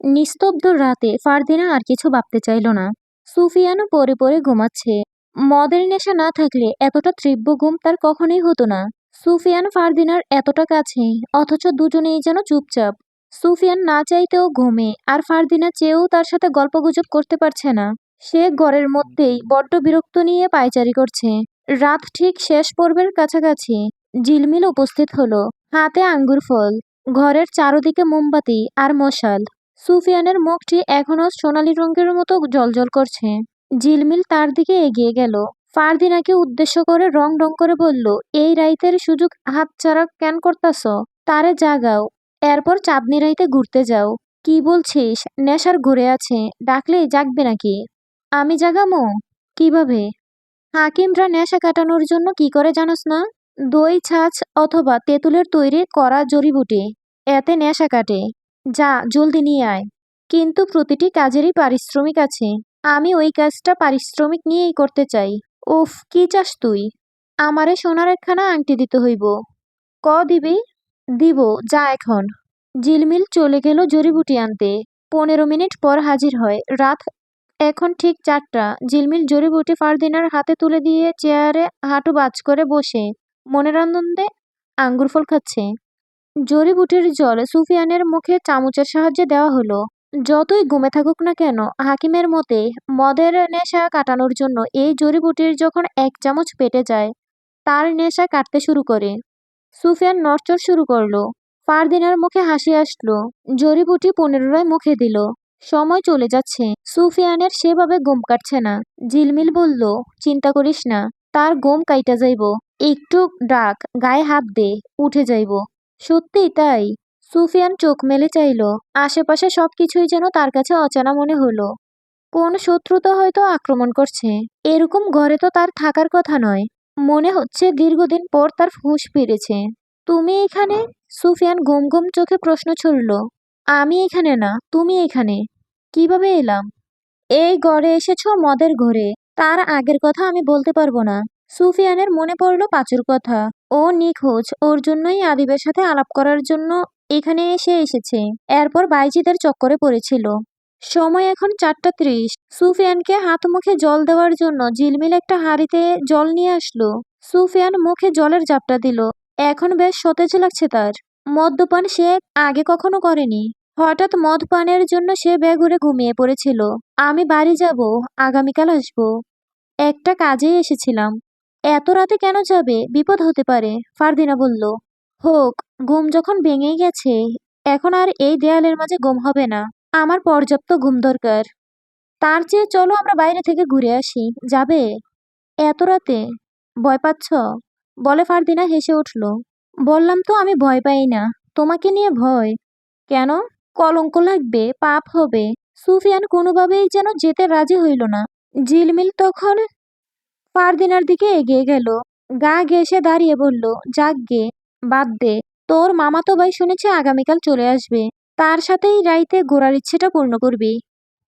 নিস্তব্ধ রাতে ফারদিনা আর কিছু ভাবতে চাইল না। সুফিয়ানও পরে পরে ঘুমাচ্ছে। মদের নেশা না থাকলে এতটা তীব্র ঘুম তার কখনোই হতো না। সুফিয়ান ফারদিনার এতটা কাছে, অথচ দুজনেই যেন চুপচাপ। সুফিয়ান না চাইতেও ঘুমে আর ফারদিনা চেয়েও তার সাথে গল্পগুজব করতে পারছে না। সে ঘরের মধ্যেই বড্ড বিরক্ত নিয়ে পায়চারি করছে। রাত ঠিক শেষ পর্বের কাছাকাছি ঝিলমিল উপস্থিত হলো। হাতে আঙ্গুর ফল, ঘরের চারদিকে মোমবাতি আর মশাল। সুফিয়ানের মুখটি এখনও সোনালি রঙের মতো জলজল করছে। ঝিলমিল তার দিকে এগিয়ে গেল। ফারদিনাকে উদ্দেশ্য করে রং রং করে বলল, এই রাইতের সুযোগ হাতছাড়া কেন করতাস তারে জাগাও। এরপর চাঁদনি রাইতে ঘুরতে যাও। কি বলছিস? নেশার ঘুরে আছে। ডাকলেই জাগবে নাকি? আমি জাগামো? কীভাবে? হাকিমরা নেশা কাটানোর জন্য কি করে জানোস না? দই, ছাঁচ অথবা তেঁতুলের তৈরি করা জড়িবুটি, এতে নেশা কাটে। যা, জলদি নিয়ে আয়। কিন্তু প্রতিটি কাজেরই পারিশ্রমিক আছে। আমি ওই কাজটা পারিশ্রমিক নিয়েই করতে চাই। উফ, কি চাস তুই? আমারে সোনার একখানা আংটি দিতে হইব। ক দিবি? দিব, যা এখন। ঝিলমিল চলে গেল জড়িবুটি আনতে। পনেরো মিনিট পর হাজির হয়। রাত এখন ঠিক চারটা। ঝিলমিল জড়িবুটি ফারদিনার হাতে তুলে দিয়ে চেয়ারে হাঁটু বাজ করে বসে। মনের আনন্দে আঙ্গুর ফল খাচ্ছে। জড়িবুটির জল সুফিয়ানের মুখে চামচের সাহায্যে দেওয়া হলো। যতই গুমে থাকুক না কেন, হাকিমের মতে, মদের নেশা কাটানোর জন্য এই জড়িবুটির যখন এক চামচ পেটে যায়, তার নেশা কাটতে শুরু করে। সুফিয়ান নড়চড় শুরু করল। ফারদিনার মুখে হাসি আসলো। জড়িবুটি পুনরায় মুখে দিল। সময় চলে যাচ্ছে। সুফিয়ানের সেভাবে ঘুম কাটছে না। ঝিলমিল বলল, চিন্তা করিস না, তার ঘুম কাইটা যাইব। একটু ডাক, গায়ে হাত দে, উঠে যাইব। সত্যিই তাই। সুফিয়ান চোখ মেলে চাইল, আশেপাশে সবকিছুই যেন তার কাছে অচেনা মনে হলো। কোন শত্রুতা হয়তো আক্রমণ করছে। এরকম ঘরে তো তার থাকার কথা নয়। মনে হচ্ছে দীর্ঘদিন পর তার হুঁশ ফিরেছে। তুমি এখানে? সুফিয়ান গুম গুম চোখে প্রশ্ন ছুড়ল। আমি এখানে না, তুমি এখানে। কীভাবে এলাম? এই ঘরে এসেছ মদের ঘরে। তার আগের কথা আমি বলতে পারব না। সুফিয়ানের মনে পড়ল পাঁচুর কথা। ও নিখোঁজ। ওর জন্যই আদিবের সাথে আলাপ করার জন্য এখানে এসে এসেছে। এরপর বাইজিদের চক্করে পড়েছিল। সময় এখন চারটা ত্রিশ। সুফিয়ানকে হাত মুখে জল দেওয়ার জন্য ঝিলমিল একটা হাঁড়িতে জল নিয়ে আসলো। সুফিয়ান মুখে জলের জাপটা দিল। এখন বেশ সতেজ লাগছে তার। মদ্যপান সে আগে কখনো করেনি। হঠাৎ মদ পানের জন্য সে বেঘুরে ঘুমিয়ে পড়েছিল। আমি বাড়ি যাব, আগামীকাল আসব। একটা কাজেই এসেছিলাম। এত রাতে কেন যাবে? বিপদ হতে পারে, ফারদিনা বলল। হোক, ঘুম যখন ভেঙেই গেছে, এখন আর এই দেয়ালের মাঝে ঘুম হবে না। আমার পর্যাপ্ত ঘুম দরকার। তার চেয়ে চলো আমরা বাইরে থেকে ঘুরে আসি। যাবে? এত রাতে? ভয় পাচ্ছ? বলে ফারদিনা হেসে উঠল। বললাম তো আমি ভয় পাই না। তোমাকে নিয়ে ভয়? কেন? কলঙ্ক লাগবে, পাপ হবে। সুফিয়ান কোনোভাবেই যেন যেতে রাজি হইল না। ঝিলমিল তখন ফারদিনার দিকে এগিয়ে গেল। গা ঘেঁষে দাঁড়িয়ে বলল, যাক গে, বাদ দে। তোর মামাতো ভাই শুনেছে আগামীকাল চলে আসবে। তার সাথেই রাইতে ঘোরার ইচ্ছেটা পূর্ণ করবি।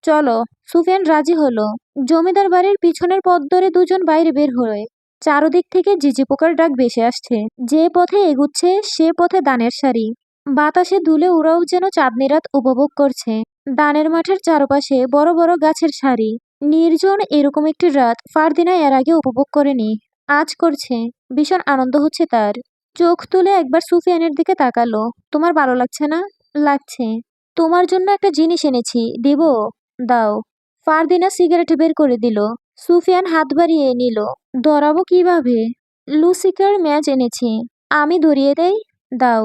চলো, সুফিয়ান রাজি হলো। জমিদার বাড়ির পিছনের পথ ধরে দুজন বাইরে বের হয়ে চারদিক থেকে জিজি পোকার ডাক ভেসে আসছে। যে পথে এগুচ্ছে, সে পথে দানের সারি। বাতাসে দুলে ওরাও যেন চাঁদনি রাত উপভোগ করছে। দানের মাঠের চারপাশে বড় বড় গাছের সারি। নির্জন এরকম একটি রাত ফারদিনা এর আগে উপভোগ করেনি। আজ করছে। ভীষণ আনন্দ হচ্ছে তার। চোখ তুলে একবার সুফিয়ানের দিকে তাকালো। তোমার ভালো লাগছে না? লাগছে। তোমার জন্য একটা জিনিস এনেছি। দেব? দাও। ফারদিনা সিগারেট বের করে দিল। সুফিয়ান হাত বাড়িয়ে নিল। ধরাবো কীভাবে? লুসিকার ম্যাচ এনেছি। আমি ধরিয়ে দেই? দাও।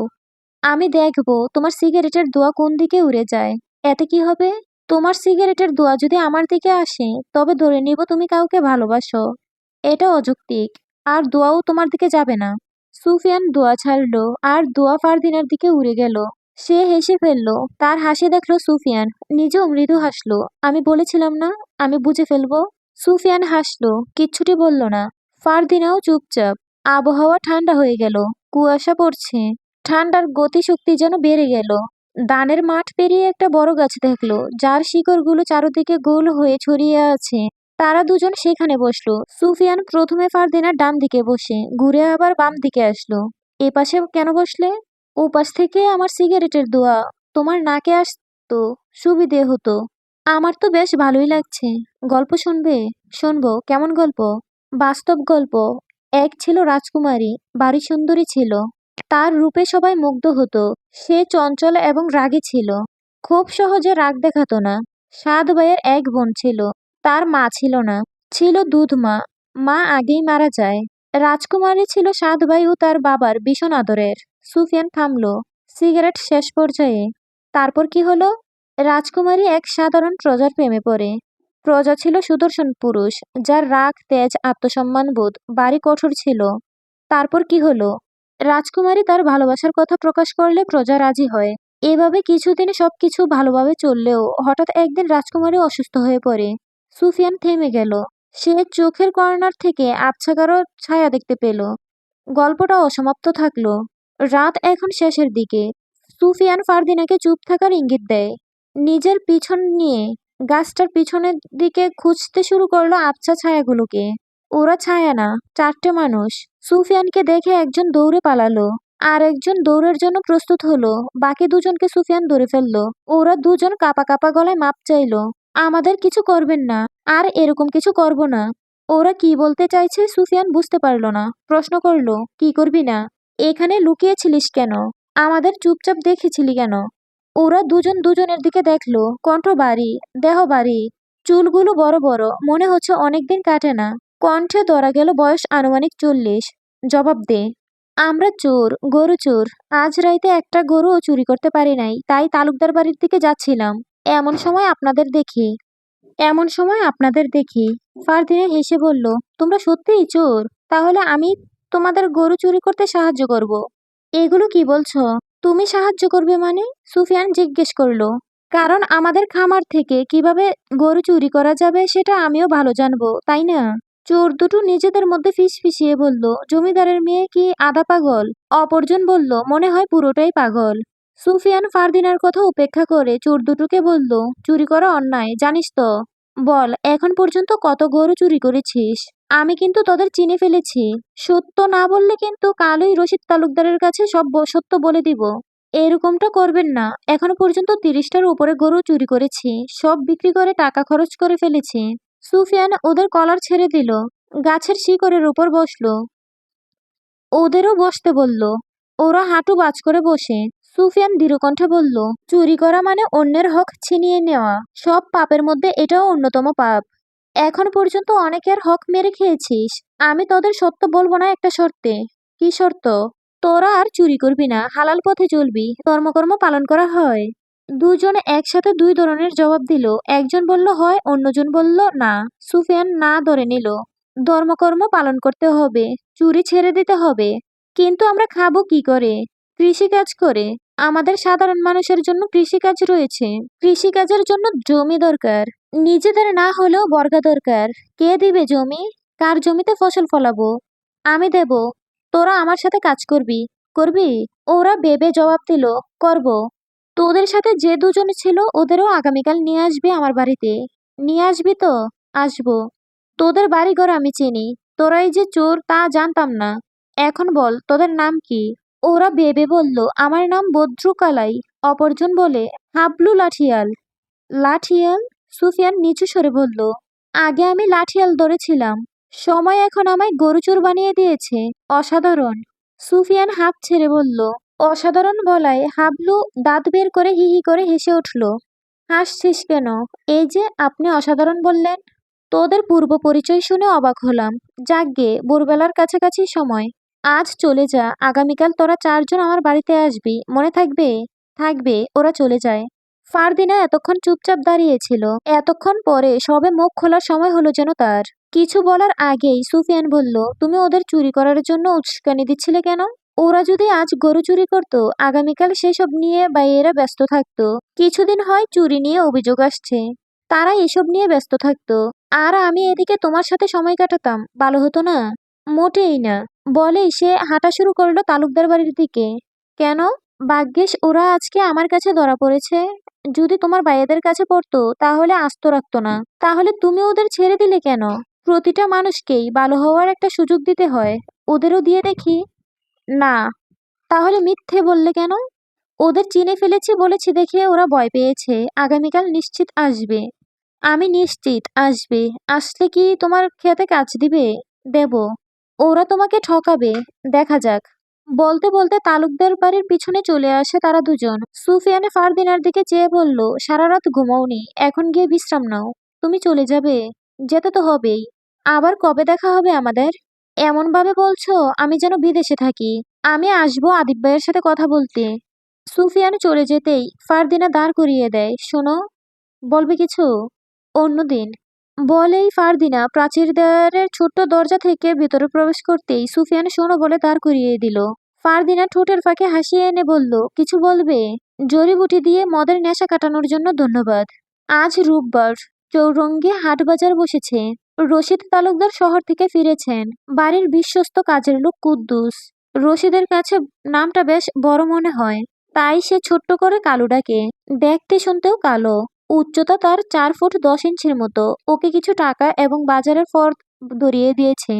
আমি দেখব তোমার সিগারেটের দোয়া কোন দিকে উড়ে যায়। এতে কি হবে? তোমার সিগারেটের দোয়া যদি আমার দিকে আসে, তবে ধরে নিব তুমি কাউকে ভালোবাসো। এটা অযৌক্তিক। আর দোয়াও তোমার দিকে যাবে না। সুফিয়ান দোয়া ছাড়লো, আর দোয়া ফারদিনার দিকে উড়ে গেল। সে হেসে ফেলল, তার হাসি দেখল সুফিয়ান। নিজেও মৃদু হাসলো, আমি বলেছিলাম না, আমি বুঝে ফেলব। সুফিয়ান হাসলো, কিচ্ছুটি বলল না। ফারদিনাও চুপচাপ, আবহাওয়া ঠান্ডা হয়ে গেল, কুয়াশা পড়ছে। ঠান্ডার গতিশক্তি যেন বেড়ে গেল। দানের মাঠ পেরিয়ে একটা বড় গাছ দেখল, যার শিকড়গুলো চারদিকে গোল হয়ে ছড়িয়ে আছে। তারা দুজন সেখানে বসল। সুফিয়ান প্রথমে ফারদিনার ডান দিকে বসে, ঘুরে আবার বাম দিকে আসলো। এ পাশে কেন বসলে? ও পাশ থেকে আমার সিগারেটের দোয়া, তোমার নাকে আস থাকতো সুবিধে হতো। আমার তো বেশ ভালোই লাগছে। গল্প শুনবে? শুনব। কেমন গল্প? বাস্তব গল্প। এক ছিল রাজকুমারী, বাড়ি সুন্দরী ছিল। তার রূপে সবাই মুগ্ধ হতো। সে চঞ্চল এবং রাগী ছিল। খুব সহজে রাগ দেখাতো না। সাত ভাইয়ের এক বোন ছিল। তার মা ছিল না। ছিল দুধ মা। মা আগেই মারা যায়। রাজকুমারী ছিল সাত ভাই ও তার বাবার ভীষণ আদরের। সুফিয়ান থামলো। সিগারেট শেষ পর্যায়ে। তারপর কি হলো? রাজকুমারী এক সাধারণ প্রজার প্রেমে পড়ে। প্রজা ছিল সুদর্শন পুরুষ, যার রাগ, তেজ আত্মসম্মান বোধ বাড়ি কঠোর ছিল। তারপর কি হলো? রাজকুমারী তার ভালোবাসার কথা প্রকাশ করলে প্রজা রাজি হয়। এভাবে কিছুদিন সবকিছু ভালোভাবে চললেও হঠাৎ একদিন রাজকুমারী অসুস্থ হয়ে পড়ে। সুফিয়ান থেমে গেল। সে চোখের কর্নার থেকে আবছা কারও ছায়া দেখতে পেল। গল্পটা অসমাপ্ত থাকল। রাত এখন শেষের দিকে। সুফিয়ান ফারদিনাকে চুপ থাকার ইঙ্গিত দেয়। নিজের পিছন নিয়ে গাছটার পিছনের দিকে খুঁজতে শুরু করল আবছা ছায়াগুলোকে। ওরা ছায়া না, চারটে মানুষ। সুফিয়ানকে দেখে একজন দৌড়ে পালালো, আর একজন দৌড়ের জন্য প্রস্তুত হলো। বাকি দুজনকে সুফিয়ান ধরে ফেলল। ওরা দুজন কাপা কাপা গলায় মাপ চাইলো, আমাদের কিছু করবেন না, আর এরকম কিছু করব না। ওরা কি বলতে চাইছে সুফিয়ান বুঝতে পারল না। প্রশ্ন করল, কি করবি না? এখানে লুকিয়েছিলিস কেন? আমাদের চুপচাপ দেখেছিলি কেন? ওরা দুজন দুজনের দিকে দেখল, কণ্ঠ বাড়ি দেহ বাড়ি চুলগুলো বড় বড়, মনে হচ্ছে অনেকদিন কাটে না। কণ্ঠে ধরা গেল বয়স আনুমানিক চল্লিশ। জবাব দে। আমরা চোর, গরু চোর। আজ রাইতে একটা গরুও চুরি করতে পারি নাই, তাই তালুকদার বাড়ির দিকে যাচ্ছিলাম। এমন সময় আপনাদের দেখি। এমন সময় আপনাদের দেখি। ফারদিনে হেসে বলল, তোমরা সত্যিই চোর? তাহলে আমি তোমাদের গরু চুরি করতে সাহায্য করব। এগুলো কি বলছো? তুমি সাহায্য করবে মানে? সুফিয়ান জিজ্ঞেস করল, কারণ আমাদের খামার থেকে কীভাবে গরু চুরি করা যাবে সেটা আমিও ভালো জানব, তাই না? চোর দুটো নিজেদের মধ্যে ফিস ফিসিয়ে বলল, জমিদারের মেয়ে কি আধা পাগল? অপরজন বলল, মনে হয় পুরোটাই পাগল। সুফিয়ান ফারদিনার কথা উপেক্ষা করে চোর দুটোকে বলল, চুরি করা অন্যায়, জানিস তো? বল, এখন পর্যন্ত কত গরু চুরি করেছিস? আমি কিন্তু তোদের চিনে ফেলেছি। সত্য না বললে কিন্তু কালই রশিদ তালুকদারের কাছে সব সত্য বলে দিব। এরকমটা করবেন না। এখনও পর্যন্ত তিরিশটার উপরে গরু চুরি করেছি। সব বিক্রি করে টাকা খরচ করে ফেলেছি। সুফিয়ান ওদের কলার ছেড়ে দিল, গাছের শিকড়ের উপর বসল। ওদেরও বসতে বলল, ওরা হাঁটু বাজ করে বসে। সুফিয়ান দৃঢ়কণ্ঠে বলল, চুরি করা মানে অন্যের হক ছিনিয়ে নেওয়া, সব পাপের মধ্যে এটাও অন্যতম পাপ। এখন পর্যন্ত অনেকের হক মেরে খেয়েছিস, আমি তোদের সত্য বলব না একটা শর্তে। কি শর্ত? তোরা আর চুরি করবি না, হালাল পথে চলবি, কর্মকর্ম পালন করা হয়। দুজনে একসাথে দুই ধরনের জবাব দিল। একজন বলল, হয়। অন্যজন বলল, না। সুফিয়ান না ধরে নিল। ধর্মকর্ম পালন করতে হবে, চুরি ছেড়ে দিতে হবে। কিন্তু আমরা খাব কি করে? কৃষিকাজ করে। আমাদের সাধারণ মানুষের জন্য কৃষিকাজ রয়েছে। কৃষিকাজের জন্য জমি দরকার। নিজেদের না হলেও বর্গা দরকার। কে দিবে জমি? কার জমিতে ফসল ফলাবো? আমি দেব। তোরা আমার সাথে কাজ করবি। করবি? ওরা বেবে জবাব দিল, করব। তোদের সাথে যে দুজন ছিল, ওদেরও আগামীকাল নিয়ে আসবি আমার বাড়িতে। নিয়ে আসবি তো? আসব। তোদের বাড়িঘর আমি চিনি। তোরাই যে চোর, তা জানতাম না। এখন বল, তোদের নাম কি? ওরা বেবে বলল, আমার নাম বদ্রুকালাই অপরজন বলে, হাবলু লাঠিয়াল। লাঠিয়াল? সুফিয়ান নিচু সরে বলল, আগে আমি লাঠিয়াল ধরেছিলাম। সময় এখন আমায় গরুচোর বানিয়ে দিয়েছে। অসাধারণ। সুফিয়ান হাঁপ ছেড়ে বলল অসাধারণ বলায় হাবলু দাঁত বের করে হি হি করে হেসে উঠল, হাসছিস কেন? এই যে আপনি অসাধারণ বললেন। তোদের পূর্ব পরিচয় শুনে অবাক হলাম। যাকগে ভোরবেলার কাছাকাছি সময়। আজ চলে যা, আগামীকাল তোরা চারজন আমার বাড়িতে আসবি, মনে থাকবে? থাকবে, ওরা চলে যায়। ফারদিনা এতক্ষণ চুপচাপ দাঁড়িয়েছিল। এতক্ষণ পরে সবে মুখ খোলার সময় হলো যেন তার। কিছু বলার আগেই সুফিয়ান বলল, তুমি ওদের চুরি করার জন্য উস্কানি দিচ্ছিলে কেন? ওরা যদি আজ গরু চুরি করতো, আগামীকাল সেসব নিয়ে বাইরেরা ব্যস্ত থাকতো। কিছুদিন হয় চুরি নিয়ে অভিযোগ আসছে। তারা এসব নিয়ে ব্যস্ত থাকতো। আর আমি এদিকে তোমার সাথে সময় কাটাতাম, ভালো হতো না? মোটেই না। বলেই সে হাঁটা শুরু করল তালুকদার বাড়ির দিকে। কেন? ভাগ্যিস ওরা আজকে আমার কাছে ধরা পড়েছে। যদি তোমার ভাইয়াদের কাছে পড়তো, তাহলে আস্ত রাখতো না। তাহলে তুমি ওদের ছেড়ে দিলে কেন? প্রতিটা মানুষকেই ভালো হওয়ার একটা সুযোগ দিতে হয়। ওদেরও দিয়ে দেখি। না। তাহলে মিথ্যে বললে কেন? ওদের চিনে ফেলেছি বলেছি দেখে ওরা ভয় পেয়েছে। আগামীকাল নিশ্চিত আসবে। আমি নিশ্চিত আসবে। আসলে কি তোমার খেতে কাজ দিবে? দেব। ওরা তোমাকে ঠকাবে। দেখা যাক। বলতে বলতে তালুকদার বাড়ির পিছনে চলে আসে তারা দুজন। সুফিয়ানে ফারদিনার দিকে চেয়ে বলল সারা রাত ঘুমাওনি, এখন গিয়ে বিশ্রাম নাও। তুমি চলে যাবে। যেতে তো হবেই। আবার কবে দেখা হবে আমাদের? এমন ভাবে বলছো, আমি যেন বিদেশে থাকি। আমি আসব আদিব ভাইয়ের সাথে কথা বলতে। সুফিয়ান চলে যেতেই ফারদিনা দাঁড় করিয়ে দেয়। শোনো, বলবে কিছু? অন্যদিন। বলেই ফারদিনা প্রাচীর দেয়ালের ছোট্ট দরজা থেকে ভেতরে প্রবেশ করতেই সুফিয়ান শোনো বলে দাঁড় করিয়ে দিল। ফারদিনা ঠোঁটের ফাঁকে হাসিয়ে এনে বলল, কিছু বলবে? জড়িবুটি দিয়ে মদের নেশা কাটানোর জন্য ধন্যবাদ। আজ রোববার। চৌরঙ্গে হাট বাজার বসেছে। রশিদ তালুকদার শহর থেকে ফিরেছেন। বাড়ির বিশ্বস্ত কাজের লোক কুদ্দুস। রশিদের কাছে নামটা বেশ বড় মনে হয়। তাই সে ছোট্ট করে কালু ডাকে। দেখতে শুনতেও কালো। উচ্চতা তার চার ফুট দশ ইঞ্চির মতো। ওকে কিছু টাকা এবং বাজারের ফর্দ ধরিয়ে দিয়েছে।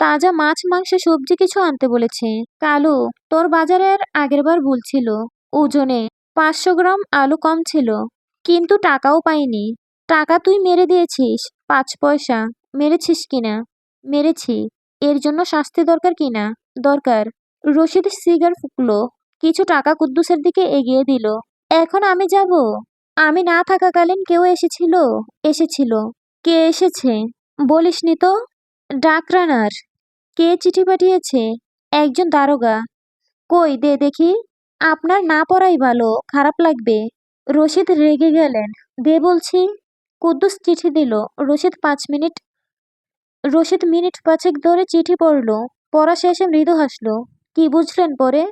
তাজা মাছ, মাংস সবজি কিছু আনতে বলেছে। কালু, তোর বাজারের আগেরবার ভুল ছিল। ওজনে পাঁচশো গ্রাম আলু কম ছিল। কিন্তু টাকাও পাইনি। টাকা তুই মেরে দিয়েছিস, পাঁচ পয়সা। মেরেছিস কিনা মেরেছি। এর জন্য শাস্তি দরকার কিনা দরকার। রশিদ সিগার ফুকলো, কিছু টাকা কুদ্দুসের দিকে এগিয়ে দিল। এখন আমি যাব। আমি না থাকাকালীন কেউ এসেছিল? এসেছিল। কে এসেছে? বলিসনি তো? ডাকরানার। কে চিঠি পাঠিয়েছে? একজন দারোগা। কই, দে দেখি। আপনার না পড়াই ভালো, খারাপ লাগবে। রশিদ রেগে গেলেন। দে বলছি। কুদ্দুস চিঠি দিল। রশিদ পাঁচ মিনিট রশিদ মিনিট পাঁচেক ধরে চিঠি পড়ল। পড়া শেষে মৃদু হাসলো। কি বুঝলেন পরে?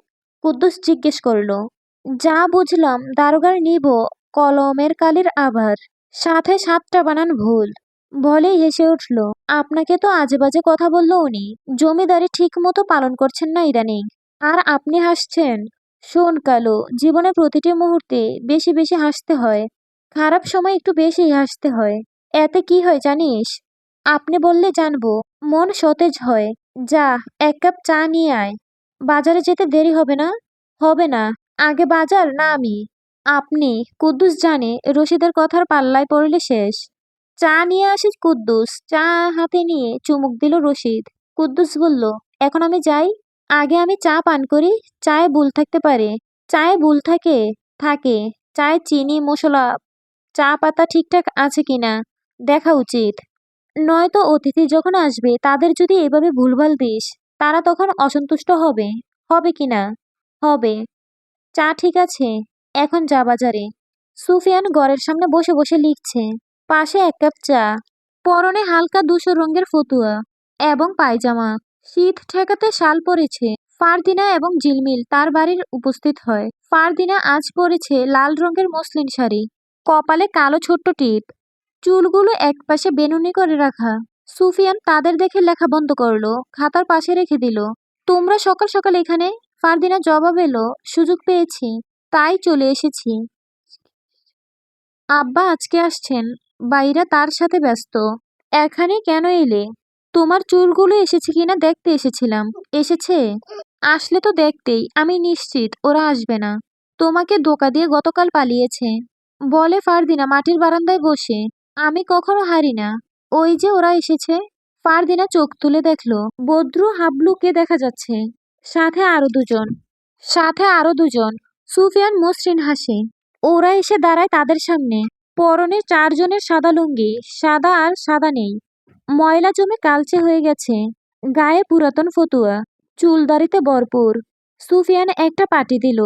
কুদ্দুস জিজ্ঞেস করল। যা বুঝলাম, দারোগার নিব, কলমের কালির আভার। সাথে সাতটা বানান ভুল। বলেই হেসে উঠল। আপনাকে তো আজে বাজে কথা বলল উনি। জমিদারি ঠিক মতো পালন করছেন না ইদানিং। আর আপনি হাসছেন। শোন কালো, জীবনে প্রতিটি মুহূর্তে বেশি বেশি হাসতে হয়। খারাপ সময় একটু বেশি হাসতে হয়। এতে কি হয় জানিস? আপনি বললে জানব, মন সতেজ হয়। যা, এক কাপ চা নিয়ে আয়। বাজারে যেতে দেরি হবে না? হবে না। আগে বাজার, না আমি। আপনি, কুদ্দুস জানে, রশিদের কথার পাল্লায় পড়লে শেষ। চা নিয়ে আসিস কুদ্দুস। চা হাতে নিয়ে চুমুক দিল রশিদ। কুদ্দুস বলল, এখন আমি যাই? আগে আমি চা পান করি। চায়ে ভুল থাকতে পারে। চায়ে ভুল থাকে? থাকে। চায়ে চিনি, মশলা, চা পাতা ঠিকঠাক আছে কিনা? দেখা উচিত। নয়তো অতিথি যখন আসবে, তাদের যদি এভাবে ভুলভাল দিস, তারা তখন অসন্তুষ্ট হবে। হবে কিনা হবে। চা ঠিক আছে। এখন যা বাজারে। সুফিয়ান ঘরের সামনে বসে বসে লিখছে, পাশে এক কাপ চা, পরনে হালকা দুশো রঙের ফতুয়া এবং পায়জামা। শীত ঠেকাতে শাল পরেছে, ফারদিনা এবং জিলমিল তার বাড়ির উপস্থিত হয়। ফারদিনা আজ পরেছে লাল রঙের মসলিন শাড়ি, কপালে কালো ছোট্ট টিপ। চুলগুলো একপাশে বেনুনি করে রাখা। সুফিয়ান তাদের দেখে লেখা বন্ধ করল, খাতার পাশে রেখে দিল। তোমরা সকাল সকাল এখানে? ফারদিনা জবাব এলো, সুযোগ পেয়েছি, তাই চলে এসেছি। আব্বা আজকে আসছেন বাইরা তার সাথে ব্যস্ত। এখানে কেন এলে? তোমার চুলগুলো এসেছে কিনা দেখতে এসেছিলাম। এসেছে? আসলে তো দেখতেই, আমি নিশ্চিত ওরা আসবে না। তোমাকে ধোকা দিয়ে গতকাল পালিয়েছে। বলে ফারদিনা মাটির বারান্দায় বসে। আমি কখনো হারি না ওই যে ওরা এসেছে। ফারদিনা চোখ তুলে দেখল। বদ্রু, হাবলুকে দেখা যাচ্ছে। সাথে আরও দুজন। সাথে আরও দুজন। সুফিয়ান, মসৃণ হাসে। ওরা এসে দাঁড়ায় তাদের সামনে। পরনে চারজনের সাদা লুঙ্গি, সাদা আর সাদা নেই। ময়লা জমে কালচে হয়ে গেছে। গায়ে পুরাতন ফতুয়া। চুলদারিতে ভরপুর। সুফিয়ান একটা পাটি দিল।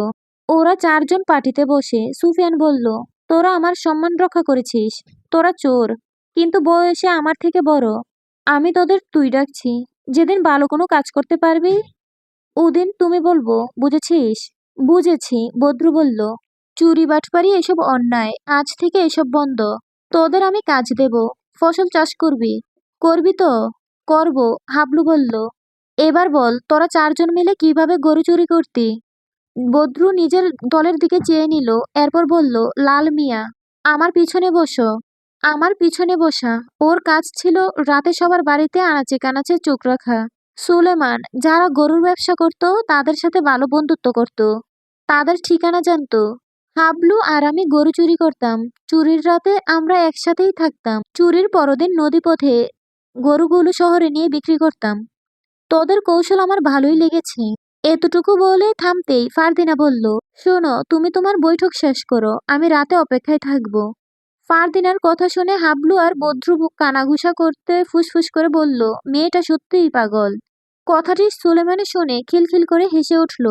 ওরা চারজন পাটিতে বসে সুফিয়ান বলল তোরা আমার সম্মান রক্ষা করেছিস, তোরা চোর, কিন্তু বয়সে আমার থেকে বড়। আমি তোদের তুই ডাকছি, যেদিন ভালো কোনো কাজ করতে পারবি? ওদিন তুমি বলব, বুঝেছিস? বুঝেছি, বদ্রু বলল। চুরি বাটপারি এসব অন্যায়, আজ থেকে এসব বন্ধ। তোদের আমি কাজ দেব, ফসল চাষ করবি। করবি তো? করব, হাবলু বলল। এবার বল, তোরা চারজন মিলে কীভাবে গরু চুরি করতি? বদ্রু নিজের দলের দিকে চেয়ে নিল, এরপর বলল, লাল মিয়া, আমার পিছনে বসো, আমার পিছনে বসা। ওর কাজ ছিল রাতে সবার বাড়িতে আনাচে কানাচে চোখ রাখা। সুলেমান, যারা গরুর ব্যবসা করত, তাদের সাথে ভালো বন্ধুত্ব করত। তাদের ঠিকানা জানতো। হাবলু আর আমি গরু চুরি করতাম। চুরির রাতে আমরা একসাথেই থাকতাম। চুরির পরদিন নদীপথে গরুগুলো শহরে নিয়ে বিক্রি করতাম। তোদের কৌশল আমার ভালোই লেগেছে। এতটুকু বলে থামতেই ফারদিনা বলল, শোনো, তুমি তোমার বৈঠক শেষ করো, আমি রাতে অপেক্ষায় থাকব। ফারদিনার কথা শুনে হাবলু আর বদ্রু বুক কানাঘুষা করতে ফুসফুস করে বলল, মেয়েটা সত্যিই পাগল। কথাটি সুলেমানে শুনে খিলখিল করে হেসে উঠল,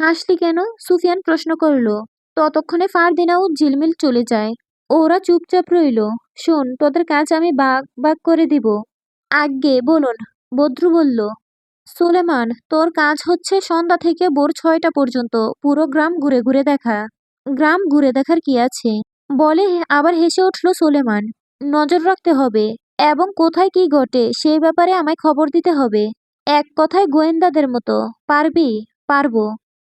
হাসলি কেন? সুফিয়ান প্রশ্ন করল, ততক্ষণে ফারদিনাও ঝিলমিল চলে যায়, ওরা চুপচাপ রইল। শোন, তোদের কাজ আমি বাগ বাগ করে দিব। আজ্ঞে, বলুন। বদ্রু বলল সুলেমান, তোর কাজ হচ্ছে সন্ধ্যা থেকে ভোর ছয়টা পর্যন্ত পুরো গ্রাম ঘুরে ঘুরে দেখা। গ্রাম ঘুরে দেখার কি আছে? বলে আবার হেসে উঠল সুলেমান। নজর রাখতে হবে, এবং কোথায় কি ঘটে সেই ব্যাপারে আমায় খবর দিতে হবে। এক কথায় গোয়েন্দাদের মতো, পারবি? পারব।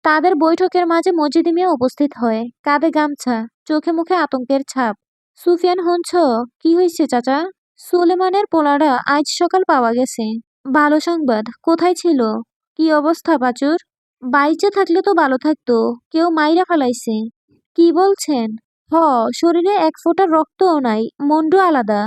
তাদের বৈঠকের মাঝে মজিদি মিয়া উপস্থিত হয়। কাঁধে গামছা, চোখে মুখে আতঙ্কের ছাপ। সুফিয়ান হঞ্ছ কি হয়েছে চাচা? সুলেমানের পোলাটা আজ সকাল পাওয়া গেছে। ভালো সংবাদ। কোথায় ছিল? কি অবস্থা পাচুর? বাইচে থাকলে তো ভালো থাকতো, কেউ মাইরা ফেলাইছে। কি বলছেন? হ, শরীরে এক ফোঁটা রক্তও নাই মন্ডু আলাদা।